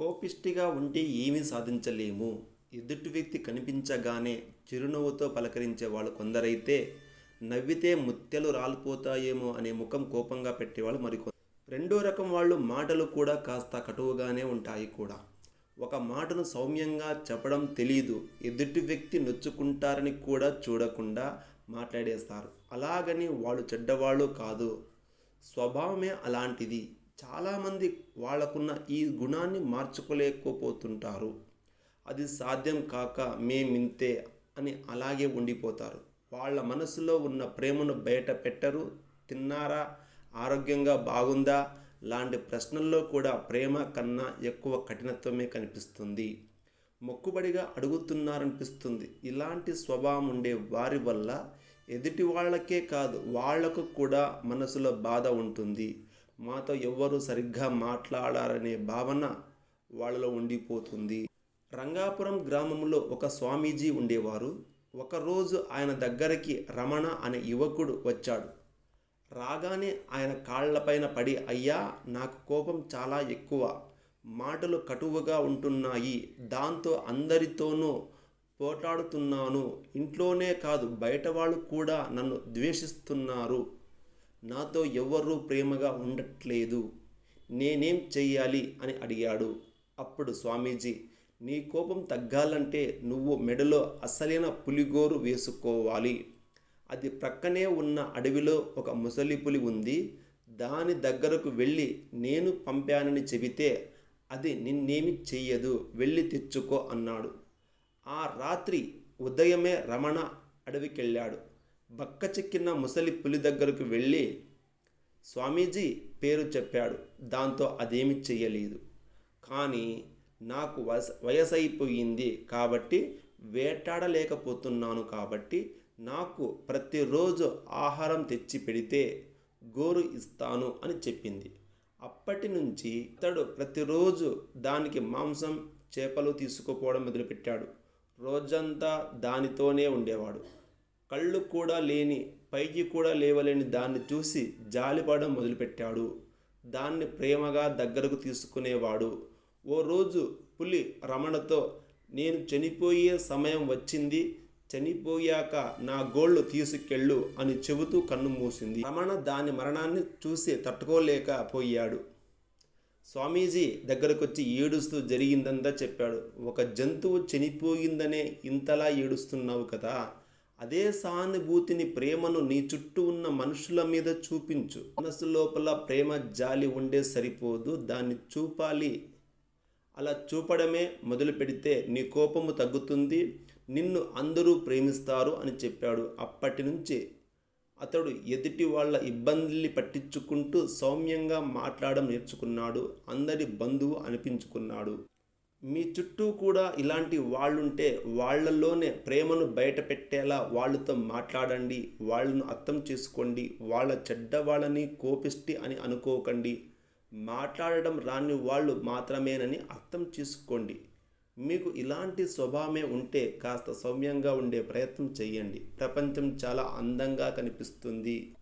కోపిష్టిగా ఉంటే ఏమీ సాధించలేము. ఎదుటి వ్యక్తి కనిపించగానే చిరునవ్వుతో పలకరించే వాళ్ళు కొందరైతే నవ్వితే ముత్యాలు రాలిపోతాయేమో అనే ముఖం కోపంగా పెట్టేవాళ్ళు మరికొందరు. రెండో రకం వాళ్ళు మాటలు కూడా కాస్త కటువుగానే ఉంటాయి కూడా. ఒక మాటను సౌమ్యంగా చెప్పడం తెలియదు ఎదుటి వ్యక్తి నొచ్చుకుంటారని కూడా చూడకుండా మాట్లాడేస్తారు. అలాగని వాళ్ళు చెడ్డవాళ్ళు కాదు. స్వభావమే అలాంటిది. చాలామంది వాళ్ళకున్న ఈ గుణాన్ని మార్చుకోలేకపోతుంటారు. అది సాధ్యం కాక మేమింతే అని అలాగే ఉండిపోతారు. వాళ్ళ మనసులో ఉన్న ప్రేమను బయట పెట్టరు. తిన్నారా? ఆరోగ్యంగా బాగుందా? లాంటి ప్రశ్నల్లో కూడా ప్రేమ కన్నా ఎక్కువ కఠినత్వమే కనిపిస్తుంది. మొక్కుబడిగా అడుగుతున్నారనిపిస్తుంది. ఇలాంటి స్వభావం ఉండే వారి వల్ల ఎదుటి వాళ్ళకే కాదు వాళ్ళకు కూడా మనసులో బాధ ఉంటుంది. మాతో ఎవ్వరూ సరిగ్గా మాట్లాడారనే భావన వాళ్ళలో ఉండిపోతుంది. రంగాపురం గ్రామంలో ఒక స్వామీజీ ఉండేవారు. ఒకరోజు ఆయన దగ్గరికి రమణ అనే యువకుడు వచ్చాడు. రాగానే ఆయన కాళ్ళపైన పడి అయ్యా నాకు కోపం చాలా ఎక్కువ. మాటలు కటువుగా ఉంటున్నాయి. దాంతో అందరితోనూ పోటాడుతున్నాను. ఇంట్లోనే కాదు బయట వాళ్ళు కూడా నన్ను ద్వేషిస్తున్నారు. నాతో ఎవ్వరూ ప్రేమగా ఉండట్లేదు. నేనేం చెయ్యాలి? అని అడిగాడు. అప్పుడు స్వామీజీ నీ కోపం తగ్గాలంటే నువ్వు మెడలో అసలైన పులిగోరు వేసుకోవాలి. అది ప్రక్కనే ఉన్న అడవిలో ఒక ముసలి పులి ఉంది. దాని దగ్గరకు వెళ్ళి నేను పంపానని చెబితే అది నిన్నేమి చెయ్యదు. వెళ్ళి తెచ్చుకో అన్నాడు. ఆ రాత్రి ఉదయమే రమణ అడవికెళ్ళాడు. బక్క చిక్కిన ముసలి పులి దగ్గరకు వెళ్ళి స్వామీజీ పేరు చెప్పాడు. దాంతో అదేమి చెయ్యలేదు. కానీ నాకు వయసు వయసైపోయింది కాబట్టి వేటాడలేకపోతున్నాను కాబట్టి నాకు ప్రతిరోజు ఆహారం తెచ్చి పెడితే గోరు ఇస్తాను అని చెప్పింది. అప్పటి నుంచి అతడు ప్రతిరోజు దానికి మాంసం చేపలు తీసుకుపోవడం మొదలుపెట్టాడు. రోజంతా దానితోనే ఉండేవాడు. కళ్ళు కూడా లేని పైకి కూడా లేవలేని దాన్ని చూసి జాలిపడడం మొదలుపెట్టాడు. దాన్ని ప్రేమగా దగ్గరకు తీసుకునేవాడు. ఓ రోజు పులి రమణతో నేను చనిపోయే సమయం వచ్చింది చనిపోయాక నా గోళ్ళు తీసుకెళ్ళు అని చెబుతూ కన్ను మూసింది. రమణ దాని మరణాన్ని చూసి తట్టుకోలేకపోయాడు స్వామీజీ దగ్గరకొచ్చి ఏడుస్తూ జరిగిందంతా చెప్పాడు. ఒక జంతువు చనిపోయిందనే ఇంతలా ఏడుస్తున్నావు కదా అదే సానుభూతిని ప్రేమను నీ చుట్టూ ఉన్న మనుషుల మీద చూపించు. మనసు లోపల ప్రేమ జాలి ఉండే సరిపోదు. దాన్ని చూపాలి. అలా చూపడమే మొదలు పెడితే నీ కోపము తగ్గుతుంది. నిన్ను అందరూ ప్రేమిస్తారు అని చెప్పాడు. అప్పటి నుంచి అతడు ఎదుటి వాళ్ళ ఇబ్బందుల్ని పట్టించుకుంటూ సౌమ్యంగా మాట్లాడడం నేర్చుకున్నాడు. అందరి బంధువు అనిపించుకున్నాడు. మీ చుట్టూ కూడా ఇలాంటి వాళ్ళుంటే వాళ్ళల్లోనే ప్రేమను బయట పెట్టేలా వాళ్ళతో మాట్లాడండి వాళ్ళను అర్థం చేసుకోండి వాళ్ళ చెడ్డ వాళ్ళని కోపిష్టి అని అనుకోకండి. మాట్లాడడం రాని వాళ్ళు మాత్రమేనని అర్థం చేసుకోండి. మీకు ఇలాంటి స్వభావమే ఉంటే కాస్త సౌమ్యంగా ఉండే ప్రయత్నం చేయండి. ప్రపంచం చాలా అందంగా కనిపిస్తుంది.